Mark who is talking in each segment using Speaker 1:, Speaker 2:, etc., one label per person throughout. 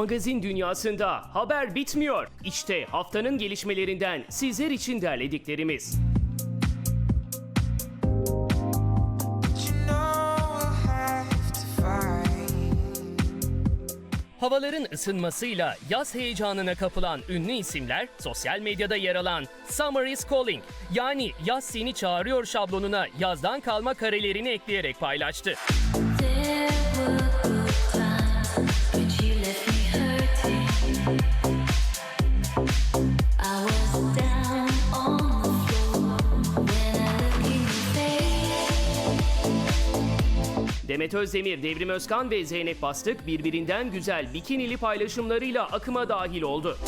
Speaker 1: Magazin dünyasında haber bitmiyor. İşte haftanın gelişmelerinden sizler için derlediklerimiz. Havaların ısınmasıyla yaz heyecanına kapılan ünlü isimler sosyal medyada yer alan Summer is Calling yani yaz seni çağırıyor şablonuna yazdan kalma karelerini ekleyerek paylaştı. Demet Özdemir, Devrim Özkan ve Zeynep Bastık birbirinden güzel bikinili paylaşımlarıyla akıma dahil oldu.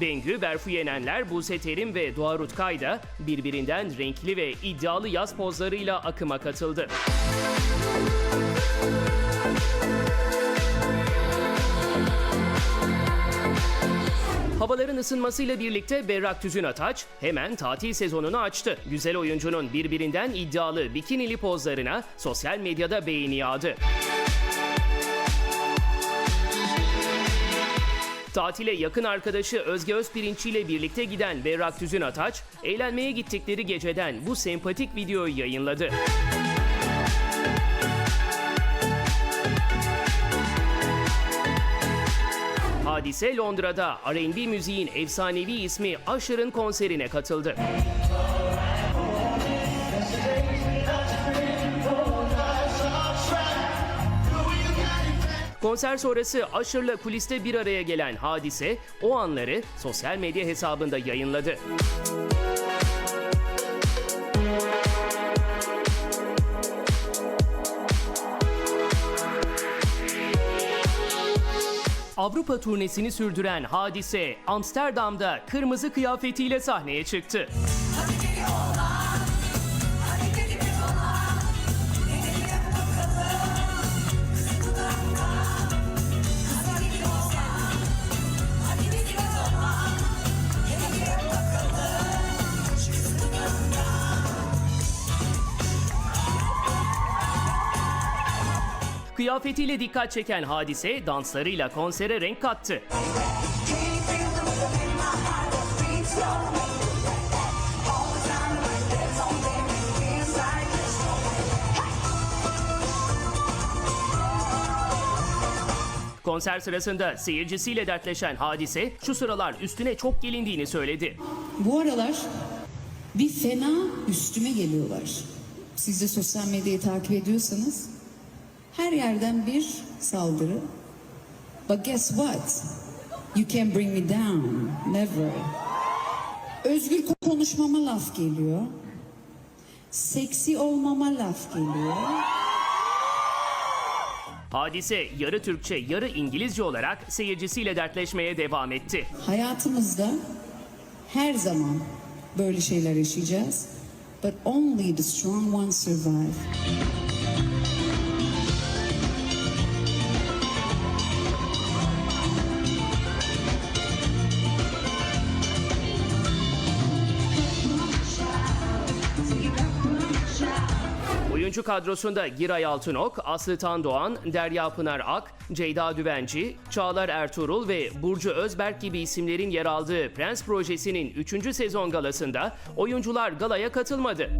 Speaker 1: Bengü, Berfu Yenenler, Buse Terim ve Doğa Rutkay da birbirinden renkli ve iddialı yaz pozlarıyla akıma katıldı. Havaların ısınmasıyla birlikte Berrak Tüzün Ataç hemen tatil sezonunu açtı. Güzel oyuncunun birbirinden iddialı bikinili pozlarına sosyal medyada beğeni yağdı. Tatile yakın arkadaşı Özge Özpirinççi ile birlikte giden Berrak Tüzün Ataç, eğlenmeye gittikleri geceden bu sempatik videoyu yayınladı. Hadise Londra'da R&B müziğin efsanevi ismi Usher'ın konserine katıldı. Konser sonrası Usher'la kuliste bir araya gelen Hadise o anları sosyal medya hesabında yayınladı. Avrupa turnesini sürdüren Hadise Amsterdam'da kırmızı kıyafetiyle sahneye çıktı. Kıyafetiyle dikkat çeken Hadise danslarıyla konsere renk kattı. Konser sırasında seyircisiyle dertleşen Hadise şu sıralar üstüne çok gelindiğini söyledi.
Speaker 2: Bu aralar bir fena üstüme geliyorlar. Siz de sosyal medyayı takip ediyorsanız her yerden bir saldırı. But guess what? You can bring me down. Never. Özgür konuşmama laf geliyor. Seksi olmama laf geliyor.
Speaker 1: Hadise yarı Türkçe yarı İngilizce olarak seyircisiyle dertleşmeye devam etti.
Speaker 2: Hayatımızda her zaman böyle şeyler yaşayacağız. But only the strong ones survive.
Speaker 1: Oyuncu kadrosunda Giray Altınok, Aslı Tandoğan, Derya Pınar Ak, Ceyda Düvenci, Çağlar Ertuğrul ve Burcu Özberk gibi isimlerin yer aldığı Prens projesinin 3. sezon galasında oyuncular galaya katılmadı.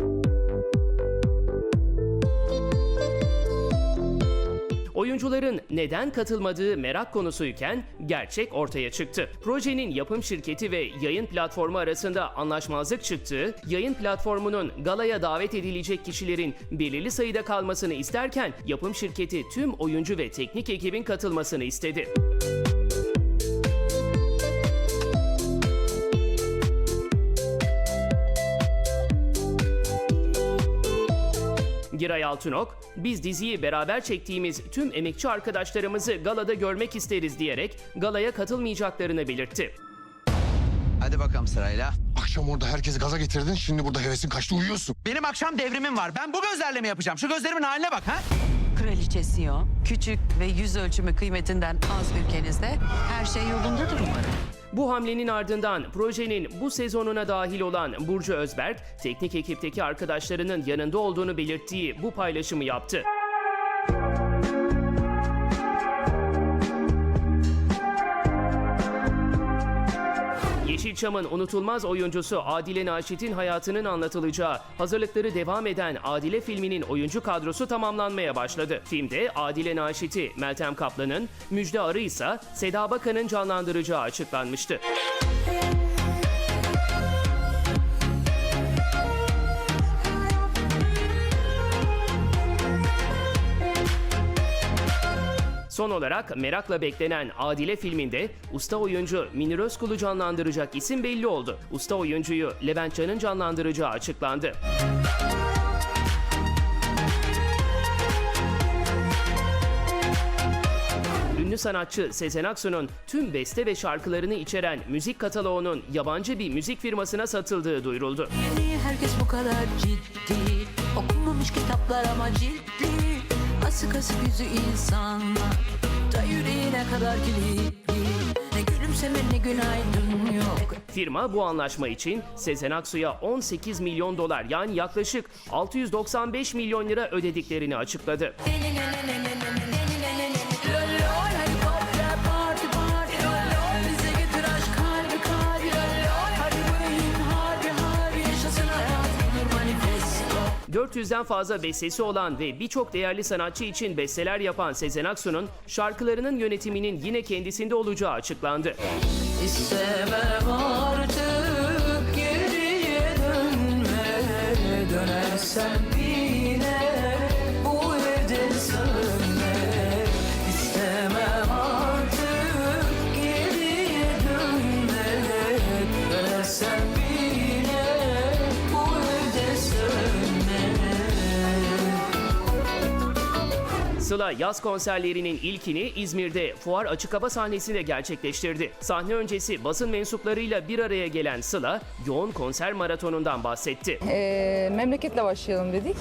Speaker 1: Oyuncuların neden katılmadığı merak konusuyken gerçek ortaya çıktı. Projenin yapım şirketi ve yayın platformu arasında anlaşmazlık çıktığı, yayın platformunun galaya davet edilecek kişilerin belirli sayıda kalmasını isterken yapım şirketi tüm oyuncu ve teknik ekibin katılmasını istedi. Giray Altınok, biz diziyi beraber çektiğimiz tüm emekçi arkadaşlarımızı galada görmek isteriz diyerek galaya katılmayacaklarını belirtti.
Speaker 3: Hadi bakalım sırayla.
Speaker 4: Akşam orada herkesi gaza getirdin. Şimdi burada hevesin kaçtı uyuyorsun.
Speaker 3: Benim akşam devrimim var. Ben bu gözlerle mi yapacağım? Şu gözlerimin haline bak ha.
Speaker 5: Kraliçesi o. Küçük ve yüz ölçümü kıymetinden az ülkenizde her şey yolundadır umarım.
Speaker 1: Bu hamlenin ardından projenin bu sezonuna dahil olan Burcu Özberk, teknik ekipteki arkadaşlarının yanında olduğunu belirttiği bu paylaşımı yaptı. Yeşilçam'ın unutulmaz oyuncusu Adile Naşit'in hayatının anlatılacağı hazırlıkları devam eden Adile filminin oyuncu kadrosu tamamlanmaya başladı. Filmde Adile Naşit'i Meltem Kaplan'ın, Müjde Arı ise Seda Bakan'ın canlandıracağı açıklanmıştı. Son olarak merakla beklenen Adile filminde usta oyuncu Münir Özkul'u canlandıracak isim belli oldu. Usta oyuncuyu Levent Can'ın canlandıracağı açıklandı. Ünlü sanatçı Sezen Aksu'nun tüm beste ve şarkılarını içeren müzik kataloğunun yabancı bir müzik firmasına satıldığı duyuruldu.
Speaker 6: Niye herkes bu kadar ciddi Okunmamış kitaplar ama ciddi Asık yüzü insanlar Da yüreğine kadar kilitli Ne gülümseme ne günaydın yok
Speaker 1: Firma bu anlaşma için Sezen Aksu'ya 18 milyon dolar yani yaklaşık 695 milyon lira ödediklerini açıkladı. 400'den fazla bestesi olan ve birçok değerli sanatçı için besteler yapan Sezen Aksu'nun şarkılarının yönetiminin yine kendisinde olacağı açıklandı.
Speaker 6: İstemem
Speaker 1: Sıla yaz konserlerinin ilkini İzmir'de Fuar Açık Hava sahnesinde gerçekleştirdi. Sahne öncesi basın mensuplarıyla bir araya gelen Sıla, yoğun konser maratonundan bahsetti.
Speaker 7: Ee, memleketle başlayalım dedik.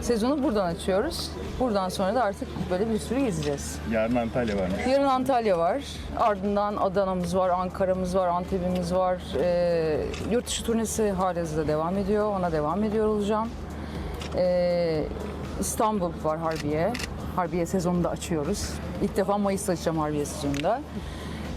Speaker 7: Sezonu buradan açıyoruz. Buradan sonra da artık böyle bir sürü gezeceğiz.
Speaker 8: Yarın Antalya var.
Speaker 7: Yarın Antalya var. Ardından Adana'mız var, Ankara'mız var, Antep'imiz var. Ee, yurt dışı turnesi halihazırda devam ediyor. Ona devam ediyor olacağım. Ee, İstanbul var Harbiye. Harbiye sezonunda açıyoruz. İlk defa Mayıs'ta açacağım Harbiye sezonunda.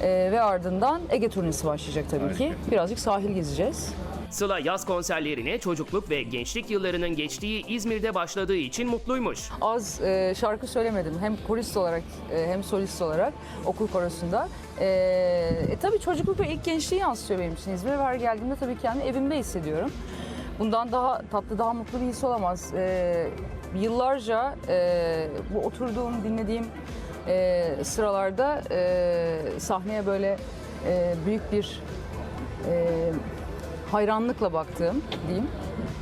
Speaker 7: Ee, ve ardından Ege turnesi başlayacak tabii ki. Birazcık sahil gezeceğiz.
Speaker 1: Sıla yaz konserlerine çocukluk ve gençlik yıllarının geçtiği İzmir'de başladığı için mutluymuş.
Speaker 7: az e, şarkı söylemedim. Hem korist olarak e, hem solist olarak okul korosunda. E, e, tabii çocukluk ve ilk gençliği yansıtıyor benim için İzmir'e her geldiğimde tabii kendimi evimde hissediyorum. Bundan daha tatlı, daha mutlu bir his olamaz. E, yıllarca e, bu oturduğum, dinlediğim e, sıralarda e, sahneye böyle e, büyük bir e, hayranlıkla baktığım diyeyim.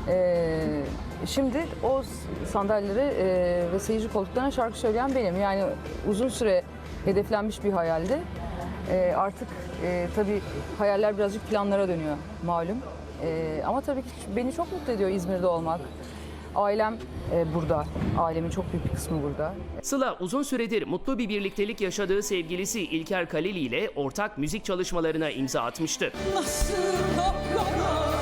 Speaker 7: Ee, şimdi o sandalyelere e, ve seyirci koltuklarına şarkı söyleyen benim. Yani uzun süre hedeflenmiş bir hayaldi. Ee, artık e, tabii hayaller birazcık planlara dönüyor malum. Ee, ama tabii ki beni çok mutlu ediyor İzmir'de olmak. Ailem e, burada. Ailemin çok büyük bir kısmı burada.
Speaker 1: Sıla uzun süredir mutlu bir birliktelik yaşadığı sevgilisi İlker Kaleli ile ortak müzik çalışmalarına imza atmıştı.
Speaker 6: Nasıl kapkara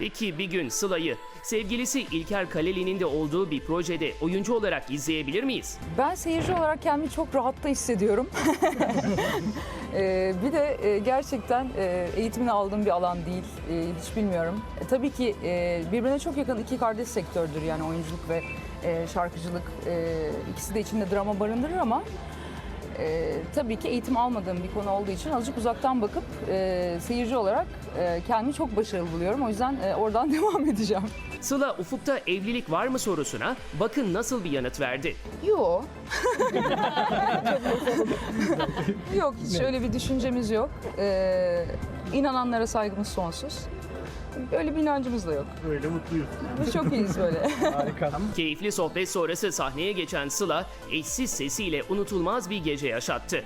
Speaker 1: Peki bir gün Sıla'yı sevgilisi İlker Kaleli'nin de olduğu bir projede oyuncu olarak izleyebilir miyiz?
Speaker 7: Ben seyirci olarak kendimi çok rahatta hissediyorum. Ee, bir de e, gerçekten e, eğitimini aldığım bir alan değil. E, hiç bilmiyorum. E, tabii ki e, birbirine çok yakın iki kardeş sektördür yani oyunculuk ve e, şarkıcılık. E, ikisi de içinde drama barındırır ama e, tabii ki eğitim almadığım bir konu olduğu için azıcık uzaktan bakıp e, seyirci olarak e, kendimi çok başarılı buluyorum. O yüzden e, oradan devam edeceğim.
Speaker 1: Sıla ufukta evlilik var mı sorusuna bakın nasıl bir yanıt verdi.
Speaker 7: Yok. yok hiç öyle bir düşüncemiz yok. Ee, inananlara saygımız sonsuz. Öyle bir inancımız da yok.
Speaker 8: Böyle mutluyuz.
Speaker 7: Biz çok iyiyiz böyle.
Speaker 8: Harika.
Speaker 1: Keyifli sohbet sonrası sahneye geçen Sıla eşsiz sesiyle unutulmaz bir gece yaşattı.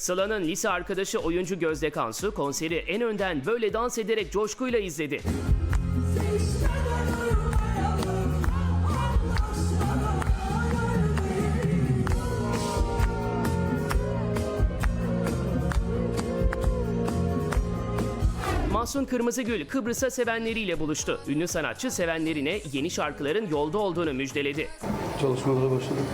Speaker 1: Sıla'nın lise arkadaşı oyuncu Gözde Kansu konseri en önden böyle dans ederek coşkuyla izledi. Mahsun Kırmızıgül Kıbrıs'a sevenleriyle buluştu. Ünlü sanatçı sevenlerine yeni şarkıların yolda olduğunu müjdeledi.
Speaker 8: Çalışmalara başladık.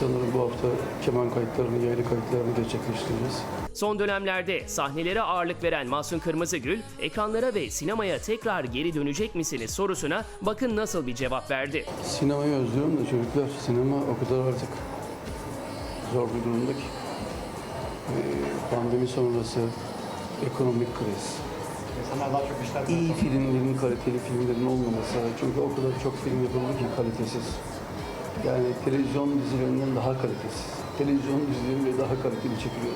Speaker 8: Sanırım bu hafta keman kayıtlarını, yaylı kayıtlarını gerçekleştireceğiz.
Speaker 1: Son dönemlerde sahnelere ağırlık veren Mahsun Kırmızıgül, ekranlara ve sinemaya tekrar geri dönecek misiniz sorusuna bakın nasıl bir cevap verdi.
Speaker 8: Sinemayı özlüyorum da çocuklar. Sinema o kadar artık zor bir durumda ki. Ee, pandemi sonrası ekonomik kriz. İyi filmlerin, kaliteli filmlerin olmaması. Çünkü o kadar çok film yapıldı ki kalitesiz. Yani televizyon dizilerinden daha kalitesiz. Televizyon dizileri daha kaliteli çekiliyor.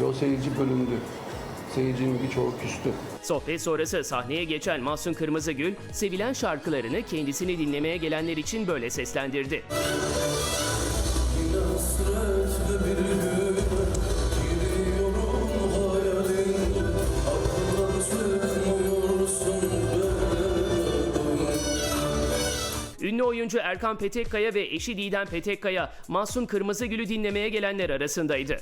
Speaker 8: Ve o seyirci bölündü. Seyircinin birçoğu küstü.
Speaker 1: Sohbet sonrası sahneye geçen Mahsun Kırmızıgül, sevilen şarkılarını kendisini dinlemeye gelenler için böyle seslendirdi. Oyuncu Erkan Petekkaya ve eşi Didem Petekkaya, Mahsun Kırmızıgül'ü dinlemeye gelenler arasındaydı.